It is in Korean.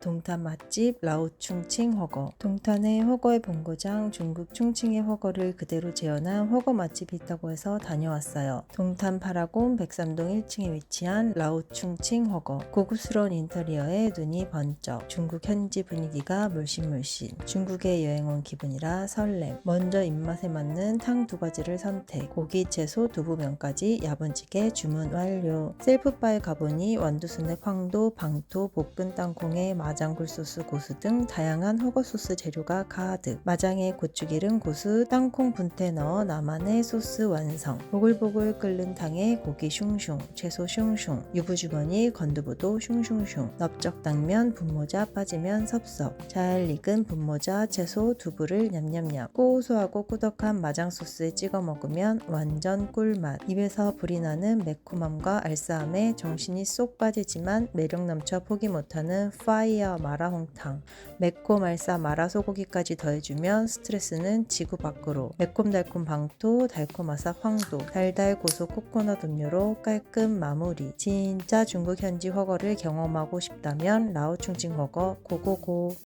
동탄 맛집 라오충칭 허거. 동탄의 허거의 본고장 중국 충칭의 허거를 그대로 재현한 허거 맛집이 있다고 해서 다녀왔어요. 동탄 파라곤 백삼동 1층에 위치한 라오충칭 허거. 고급스러운 인테리어에 눈이 번쩍. 중국 현지 분위기가 물씬물씬. 중국에 여행 온 기분이라 설렘. 먼저 입맛에 맞는 탕 두 가지를 선택. 고기 채소 두부면까지 야분지게 주문 완료. 셀프바에 가보니 완두순의 황도 방토 볶은 땅콩에 마장 굴 소스 고수 등 다양한 허거 소스 재료가 가득. 마장에 고추기름 고수 땅콩 분태 넣어 나만의 소스 완성. 보글보글 끓는 탕에 고기 슝슝 채소 슝슝 유부주머니 건두부도 슝슝슝. 넓적 당면 분모자 빠지면 섭섭. 잘 익은 분모자 채소 두부를 냠냠냠. 고소하고 꾸덕한 마장 소스에 찍어 먹으면 완전 꿀맛. 입에서 불이 나는 매콤함과 알싸함에 정신이 쏙 빠지지만 매력 넘쳐 포기 못하는 파이 어 마라홍탕 매콤 알싸 마라 소고기까지 더해주면 스트레스는 지구 밖으로. 매콤달콤 방토 달콤아삭 황도 달달 고소 코코넛 음료로 깔끔 마무리. 진짜 중국 현지 허거를 경험하고 싶다면 라오충칭 허거 고고고